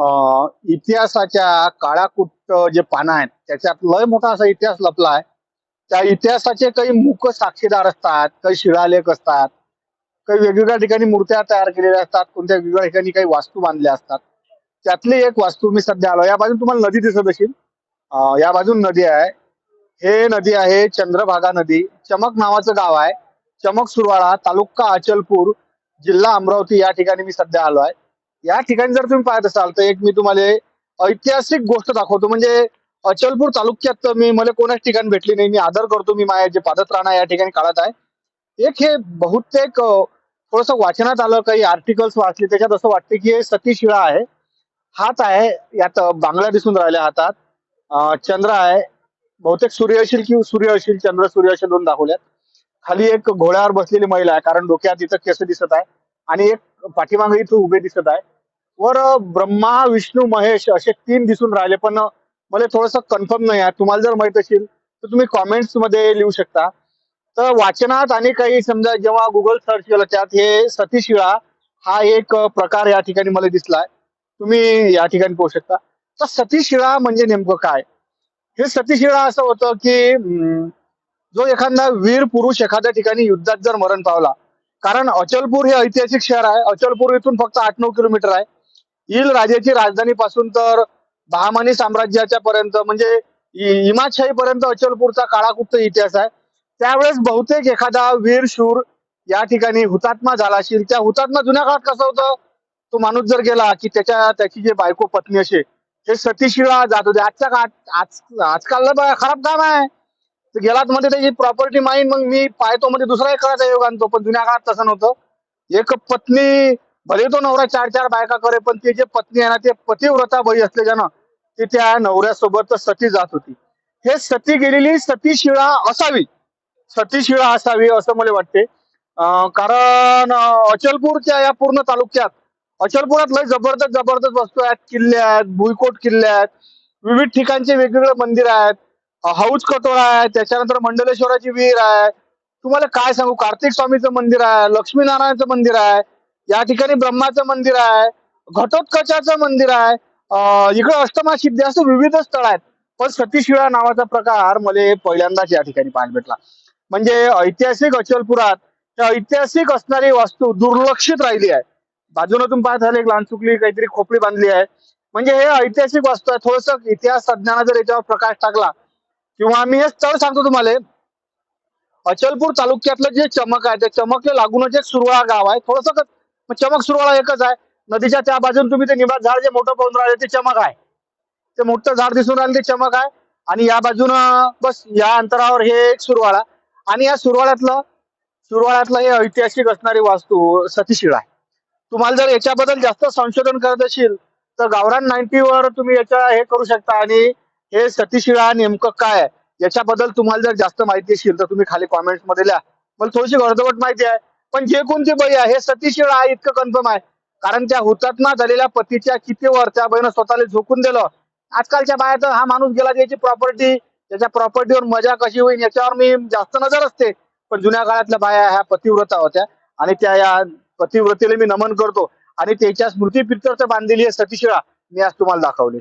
अं, इतिहासाच्या काळाकुट्ट जे पानं आहेत त्याच्यात लय मोठा असा इतिहास लपला आहे. त्या इतिहासाचे काही मुख साक्षीदार असतात काही शिळालेख असतात काही वेगवेगळ्या ठिकाणी मूर्त्या तयार केलेल्या असतात कोणत्या वेगवेगळ्या ठिकाणी काही वास्तू बांधल्या असतात. त्यातली एक वास्तू मी सध्या आलो या बाजून तुम्हाला नदी दिसत असेल. या बाजून नदी आहे. हे नदी आहे चंद्रभागा नदी. चमक नावाचं गाव आहे. चमक सुरवाळा तालुका अचलपूर जिल्हा अमरावती या ठिकाणी मी सध्या आलो आहे या ठिकाणी जर तुम्ही पाहत असाल तर एक मी तुम्हाला ऐतिहासिक गोष्ट दाखवतो. म्हणजे अचलपूर तालुक्यात मी मला कोणाच ठिकाणी भेटली नाही. मी आदर करतो मी माझ्या जे पादत्राणा या ठिकाणी काढत आहे. एक हे बहुतेक थोडस वाचनात आलं काही आर्टिकल्स वाचले त्याच्यात असं वाटतं की हे सतीशिळा आहे. हात आहे यात बांगड्या दिसून राहिल्या हातात. चंद्र आहे. बहुतेक सूर्य असेल की सूर्य असेल चंद्र सूर्य असेल दोन दाखवल्यात. खाली एक घोड्यावर बसलेली महिला आहे कारण डोक्यात इथं केस दिसत आहे. आणि एक पाठीमागे इथं उभे दिसत आहे. वर ब्रह्मा विष्णू महेश असे तीन दिसून राहिले पण मला थोडस कन्फर्म नाही आहे. तुम्हाला जर माहीत असेल तर तुम्ही कॉमेंट्समध्ये लिहू शकता. तर वाचनात आणि काही समजा जेव्हा गुगल सर्च केलं त्यात हे सतीशिळा हा एक प्रकार या ठिकाणी मला दिसलाय. तुम्ही या ठिकाणी पाहू शकता. तर सतीशिळा म्हणजे नेमकं काय? हे सतीशिळा असं होतं की जो एखादा वीर पुरुष एखाद्या ठिकाणी युद्धात जर मरण पावला कारण अचलपूर हे ऐतिहासिक शहर आहे. अचलपूर इथून फक्त आठ नऊ किलोमीटर आहे. ईल राजाची राजधानी पासून तर बहामानी साम्राज्याच्या पर्यंत म्हणजे इ- इमादशाही पर्यंत अचलपूरचा काळाकुप्त इतिहास आहे. त्यावेळेस बहुतेक एखादा वीर शूर या ठिकाणी हुतात्मा झाला असेल. त्या हुतात्मा जुन्या काळात कसं होतं? तो माणूस जर गेला की त्याच्या त्याची जे बायको पत्नी असे हे सतीशिळा जात होते. आजच्या काळात आज आजकालला खराब काम आहे. गेलात मध्ये त्याची प्रॉपर्टी माईन मग मी पाहतो मध्ये दुसरा एक योग आणतो पण जुन्या काळात तसं नव्हतं. एक पत्नी भले तो नवरा चार चार बायका करे पण ती जे पत्नी आहे ना ते पतिव्रता बाई असल्याच्यानं ती त्या नवऱ्यासोबत सती जात होती. हे सती गेलेली सतीशिळा असावी. सतीशिळा असावी असं मला वाटते. कारण अचलपूरच्या या पूर्ण तालुक्यात अचलपुरात लय जबरदस्त जबरदस्त वस्तू आहेत किल्ले आहेत भुईकोट किल्ले आहेत विविध ठिकाणचे वेगवेगळे मंदिर आहेत. हौज कटोळा आहे त्याच्यानंतर मंडलेश्वराची विहीर आहे. तुम्हाला काय सांगू? कार्तिक स्वामीचं मंदिर आहे लक्ष्मीनारायणचं मंदिर आहे या ठिकाणी ब्रह्माचं मंदिर आहे घटोत्कचाचं मंदिर आहे. इकडे अष्टमा सिद्धी असं विविध स्थळ आहेत. पण सतीशिळा नावाचा प्रकार मला पहिल्यांदाच या ठिकाणी पाहायला भेटला. म्हणजे ऐतिहासिक अचलपुरात त्या ऐतिहासिक असणारी वास्तू दुर्लक्षित राहिली आहे. बाजूनतून पाहत झाले एक लहान चुकली काहीतरी खोपडी बांधली आहे. म्हणजे हे ऐतिहासिक वास्तू आहे. थोडस इतिहास तज्ञाना जर याच्यावर प्रकाश टाकला किंवा मी हे स्थळ सांगतो तुम्हाला. अचलपूर तालुक्यातलं जे चमक आहे त्या चमकला लागूनच एक सुरवाळा गाव आहे. थोडस चमक सुरवाळा एकच आहे. नदीच्या त्या बाजून तुम्ही ते निंबात झाड जे मोठं पाहून राहिले ते चमक आहे. ते मोठं झाड दिसून राहिलं ते चमक आहे. आणि या बाजून बस या अंतरावर हे एक सुरवाळा. आणि या सुरवाळ्यातलं सुरवाळ्यातलं हे ऐतिहासिक असणारी वास्तू सतीशिळा आहे. तुम्हाला जर याच्याबद्दल जास्त संशोधन करत असेल तर गावरान 90 वर तुम्ही याच्या हे करू शकता. आणि हे सतीशिळा नेमकं काय? आहे याच्याबद्दल तुम्हाला जर जास्त माहिती असेल तर तुम्ही खाली कॉमेंटमध्ये लिहा. मला थोडीशी अर्धवट माहिती आहे पण जे कोणते बळी आहे हे सतीशिळा आहे इतकं कन्फर्म आहे. कारण त्या हुतात्मा झालेल्या पतीच्या कितीवर त्या बहिणं स्वतःला झोकून दिलं. आजकालच्या बाया तर हा माणूस गेला त्याची प्रॉपर्टी त्याच्या प्रॉपर्टीवर मजा कशी होईल याच्यावर मी जास्त नजर असते. पण जुन्या काळातल्या बाया ह्या पतिव्रता होत्या. आणि त्या या पतिव्रतेला मी नमन करतो. आणि त्याच्या स्मृती प्रित्यर्थ बांधलेली आहे सतीशिळा मी आज तुम्हाला दाखवली.